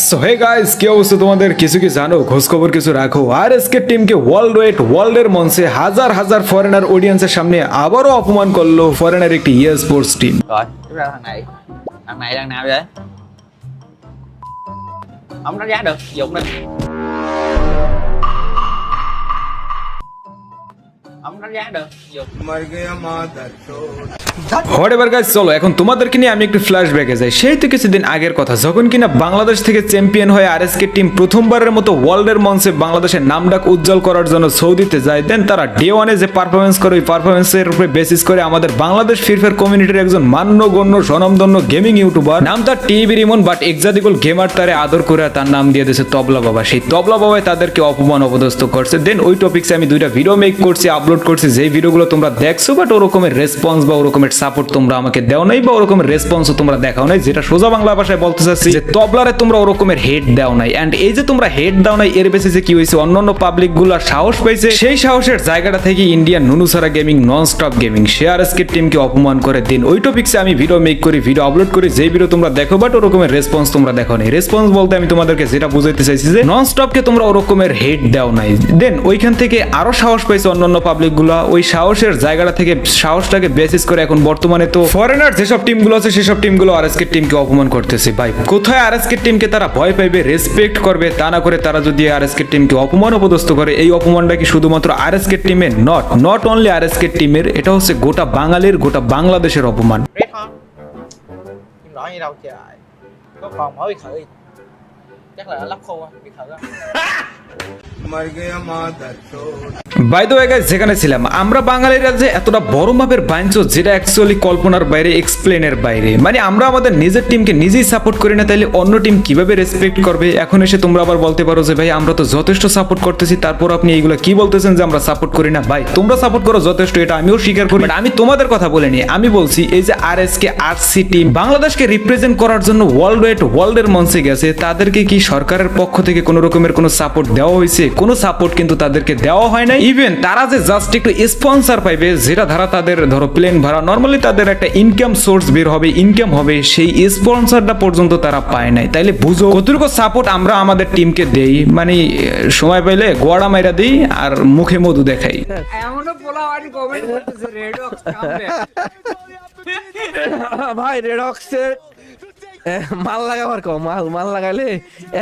So hey guys কি অবস্থা তোমাদের কিছু কি জানো খোঁজ খবর কিছু রাখো আর এসকে টিমকে ওয়ার্ল্ড ওয়েট ওয়ার্ল্ডের মঞ্চে হাজার হাজার ফরেনার অডিয়েন্সের সামনে আবারও অপমান করল ফরেনার একটি ইয়ে স্পোর্টস টিম আমরা chúng giá được, dụng what guys চলো এখন তোমাদেরকে নিয়ে আমি একটু ফ্ল্যাশব্যাকে যাই। সেই তো কিছুদিন আগের কথা যখন কিনা বাংলাদেশ থেকে চ্যাম্পিয়ন হয়ে আরএসকে টিম প্রথমবারের মতো ওয়ার্ল্ডের মঞ্চে বাংলাদেশের নাম ডাক উজ্জ্বল করার জন্য সৌদিতে যায় দেন তারা ডে ওয়ানে যে পারফরমেন্স করে ওই পারফরমেন্সের উপরে বেসিস করে আমাদের বাংলাদেশ ফিরফের কমিউনিটির একজন মান্যগণ্য স্বনামধন্য গেমিং ইউটিউবার নাম তার টিভি রিমন বাট এক্সাটিকুল গেমার তারে আদর করে তার নাম দিয়ে দিয়েছে তবলা বাবা। সেই তবলা বাবাই তাদেরকে অপমান অপদস্থ করছে। দেন ওই টপিক্সে আমি দুইটা ভিডিও মেক করছি আপলোড করছি, যেই ভিডিওগুলো তোমরা দেখছ বাট ওরকমের রেসপন্স বা ওরকমের সাপোর্ট তোমরা আমাকে দেও নাই, বা ওরকমের রেসপন্সও তোমরা দেখাও নাই, যেটা সোজা বাংলা ভাষায় বলতে চাচ্ছি যে তবলারে তোমরা ওরকমের হেড দাও নাই। এন্ড এই যে তোমরা হেড দাও নাই, এর বেসিসে কি হয়েছে? অন্যান্য পাবলিকগুলো সাহস পাইছে, সেই সাহসের জায়গাটা থেকে ইন্ডিয়ান নুনুসারা গেমিং নন স্টপ গেমিং শেয়ার স্কেট টিমকে অপমান করে দিন। ওই টপিক্সে আমি ভিডিও মেক করি ভিডিও আপলোড করি, যেই ভিডিও তোমরা দেখো বাট ওরকমের রেসপন্স তোমরা দেখো নাই। রেসপন্স বলতে আমি তোমাদেরকে যেটা বুঝাইতে চাইছি যে নন স্টপকে তোমরা ওরকমের হেড দাও নাই। দেন ওইখান থেকে আরও সাহস পাইছে অন্যান্য পাবলিক গুলা ওই সাহসের জায়গাটা থেকে সাহসটাকে বেসিস করে এখন বর্তমানে তো ফরেনার যেসব টিমগুলো আছে, সেসব টিমগুলো আর আরএসকে টিমকে অপমান করতেছে। ভাই, কোথায় আর আরএসকে টিমকে তারা ভয় পাইবে রেসপেক্ট করবে, তা না করে তারা যদি আর আরএসকে টিমকে অপমান অপদস্থ করে, এই অপমানটা কি শুধুমাত্র আর আরএসকে টিমের নট নট অনলি আরএসকে টিমের এটা হচ্ছে গোটা বাঙালির, গোটা বাংলাদেশের অপমান? Chắc là lắp বাইরে এক্সপ্লেনের বাইরে। মানে যথেষ্ট সাপোর্ট করতেছি, তারপর আপনি কি বলতেছেন যে, আমরা সাপোর্ট করি না? ভাই, তোমরা সাপোর্ট করো যথেষ্ট, এটা আমিও আমি তোমাদের কথা বলিনি আমি বলছি, এই যে R S K R C team বাংলাদেশকে রিপ্রেজেন্ট করার জন্য ওয়ার্ল্ড ওয়েট ওয়ার্ল্ডের মঞ্চে গেছে, তাদেরকে কি সরকারের পক্ষ থেকে কোনো রকমের কোনো সাপোর্ট দেওয়া হয়েছে? কোনো সাপোর্ট কিন্তু তাদেরকে দেওয়া হয় না ইভেন তারা যে জাস্ট একটু স্পন্সর পাইবে যেটা ধারা তাদের ধরো প্লেন ভাড়া নর্মালি তাদের একটা ইনকাম সোর্স বের হবে ইনকাম হবে সেই স্পন্সরটা পর্যন্ত তারা পায় নাই। তাইলে বুঝো কতটুকু সাপোর্ট আমরা আমাদের টিমকে দেই? মানে সময় পাইলে গোয়াড়া মাইরা দিই আর মুখে মধু দেখাই। এমনও পোলা বাড়ি কমেন্ট করতেছে রেডক্স ভাই রেডক্সের মাল লাগাবার কম, মাল মাল লাগাইলে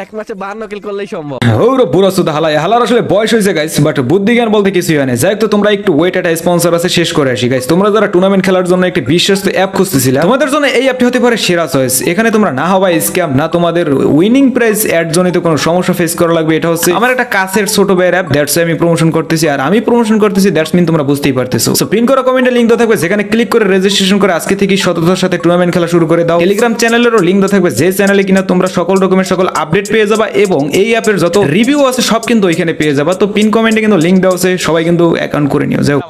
এক ম্যাচে বান্ন কিল করলেই সম্ভব। ওর বুড়ো সুদা হালাই হালার আসলে বয়স হয়েছে গাইস বাট বুদ্ধি জ্ঞান বলতে কিছুই হয় না। যাই তো, তোমরা একটু ওয়েট একটা স্পন্সর আছে, শেষ করে আসি গাইস তোমরা যারা টুর্নামেন্ট খেলার জন্য একটি বিশ্বস্ত অ্যাপ খুঁজতেছিলে, তোমাদের জন্য এই অ্যাপটি হতে পারে সেরা চয়েস এখানে তোমরা না হওয়া স্ক্যাম না তোমাদের উইনিং প্রাইস অ্যাড জনিত কোনো সমস্যা ফেস করা লাগবে। এটা হচ্ছে আমার একটা কাছের ছোট ভাইয়ের অ্যাপ দ্যাটস আমি প্রমোশন করতেছি। আর আমি প্রমোশন করতেছি দ্যাটস মিন তোমরা বুঝতেই পারতেছো। সো পিন করা কমেন্টে লিঙ্ক দেওয়া থাকবে, যেখানে ক্লিক করে রেজিস্ট্রেশন করে আজকে থেকে সততার সাথে টুর্নামেন্ট খেলা শুরু করে দাও। টেলিগ্রাম চ্যানেলেরও লিঙ্ক দেওয়া থাকবে যে চ্যানেলে কিনা তোমরা সকল রকমের সকল আপডেট পেয়ে যাবা এবং এই অ্যাপের যত রিভিউ আছে সব কিন্তু ওইখানে পেয়ে যাবা। তো পিন কমেন্টে কিন্তু লিঙ্ক দেওয়া আছে, সবাই কিন্তু অ্যাকাউন্ট করে নিও। যাও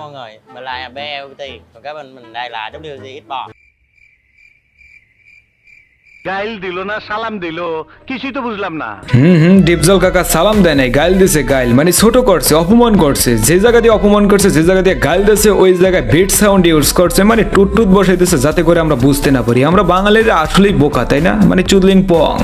গাইল দিল না, সালাম দিল, কিছুই তো বুঝলাম না। হুম হুম, ডিপজল কাকা সালাম দেয় নাই, গাইল দিছে, গাইল। মানে ছোট করছে, অপমান করছে, যে জায়গা দিয়ে অপমান করছে, যে জায়গা দিয়ে গাইল দিছে, ওই জায়গায় বিট সাউন্ড ইউজ করছে মানে টুট টুট বসাইতেছে যাতে করে আমরা বুঝতে না পারি। আমরা বাঙালিরা আসলেই বোকা, তাই না? মানে চুদলিং পং।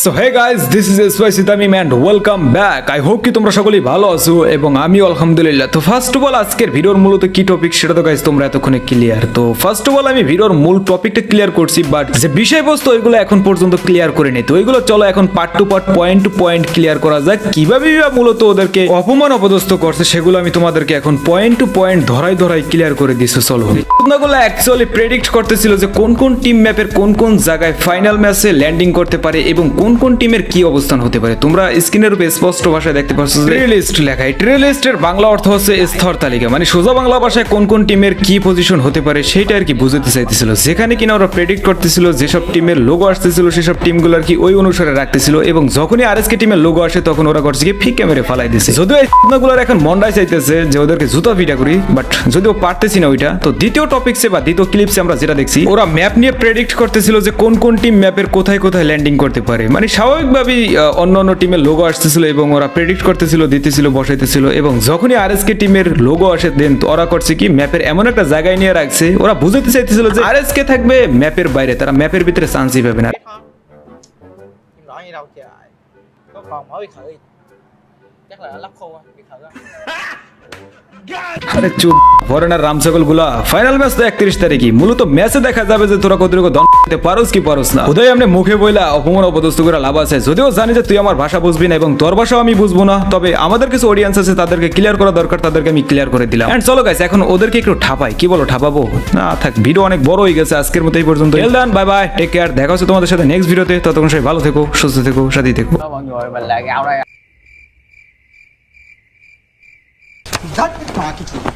So hey guys this is SYC Tamim and welcome back I hope কি তোমরা সকলেই ভালো আছো এবং আমি আলহামদুলিল্লাহ। তো ফার্স্ট অফ অল আজকের ভিডিওর মূলত কি টপিক সেটা তো গাইস তোমরা এতক্ষণে ক্লিয়ার তো ফার্স্ট অফ অল আমি ভিডিওর মূল টপিকটা ক্লিয়ার করছি বাট যে বিষয়বস্তু ওইগুলো এখন পর্যন্ত ক্লিয়ার করে নেই। তো ওইগুলো চলো এখন part to part point to point clear করা যাক। কীভাবে মূলত ওদেরকে অপমান অপদস্থ করছে, সেগুলো আমি তোমাদেরকে এখন পয়েন্ট টু পয়েন্ট ধরাই ধরাই ক্লিয়ার করে দিচ্ছি। চলো গুলো অ্যাকচুয়ালি প্রেডিক্ট করতেছিল যে কোন কোন টিম ম্যাপের কোন কোন জায়গায় ফাইনাল ম্যাচে ল্যান্ডিং করতে পারে এবং কোন কোন টিমের কি অবস্থান হতে পারে? তোমরা স্ক্রিনের উপরে স্পষ্ট ভাষায় দেখতে পাচ্ছ যে লিস্ট লেখা। এই লিস্টের বাংলা অর্থ হচ্ছে স্তর তালিকা। মানে সোজা বাংলা ভাষায় কোন কোন টিমের কি পজিশন হতে পারে সেটা আর কি বুঝতে চাইতেছিল। যেখানে কিনা ওরা প্রেডিক্ট করতেছিল যেসব টিমের লোগো আসতেছিল, সেসব টিমগুলো আর কি ওই অনুসারে রাখতেছিল এবং যখনই আরএসকে টিমের লোগো আসে তখন ওরা করছে কি ফিক ক্যামেরে ফালাই দিছে। যদিও এই গুলোর এখন মন্ডাই চাইতেছে যে ওদেরকে জুতা ফিটা করি বাট যদিও পারতেছি না ওইটা, তো দ্বিতীয় টপিকসে বা দ্বিতীয় ক্লিপসে আমরা যেটা দেখছি, ওরা ম্যাপ নিয়ে প্রেডিক্ট করতেছিল যে কোন কোন টিম ম্যাপের কোথায় কোথায় ল্যান্ডিং করতে পারে। মানে স্বাভাবিকভাবেই আহ, অন্য অন্য টিমের লোগো আসতেছিল এবং ওরা প্রেডিক্ট করতেছিল দিতেছিল বসাইতেছিল এবং যখনই আরএসকে টিমের লোগো আসে দেন তো ওরা করছে কি ম্যাপের এমন একটা জায়গায় নিয়ে রাখছে ওরা বুঝাতে চাইতেছিল যে আর আরএসকে থাকবে ম্যাপের বাইরে তারা ম্যাপের ভিতরে চান্সই পাবে না। আরে চুপ। ফরেনার রামসকলগুলা ফাইনাল ম্যাচ তো একত্রিশ তারিখই। মূলত ম্যাচে দেখা যাবে যে তোরা কতটুকু পারোস কি পারোস না। আমি মুখে বইলা অপমান লাভ আছে। যদিও জানি যে তুই আমার ভাষা বুঝবি না এবং তোর ভাষাও আমি বুঝব না, তবে আমাদের কিছু অডিয়েন্স আছে, তাদেরকে ক্লিয়ার করা দরকার, তাদেরকে আমি ক্লিয়ার করে দিলাম। এন্ড চলো গাইস এখন ওদেরকে একটু ঠাপাই। কি বলো, ঠাপাবো? না থাক ভিডিও অনেক বড় হয়ে গেছে, আজকের মতো এই পর্যন্ত এলদান বাই বাই টেক কেয়ার দেখা হচ্ছে তোমাদের সাথে নেক্সট ভিডিওতে ততক্ষণ সবাই ভালো থেকো, সুস্থ থেকো, সাথেই থেকো। Is that the package?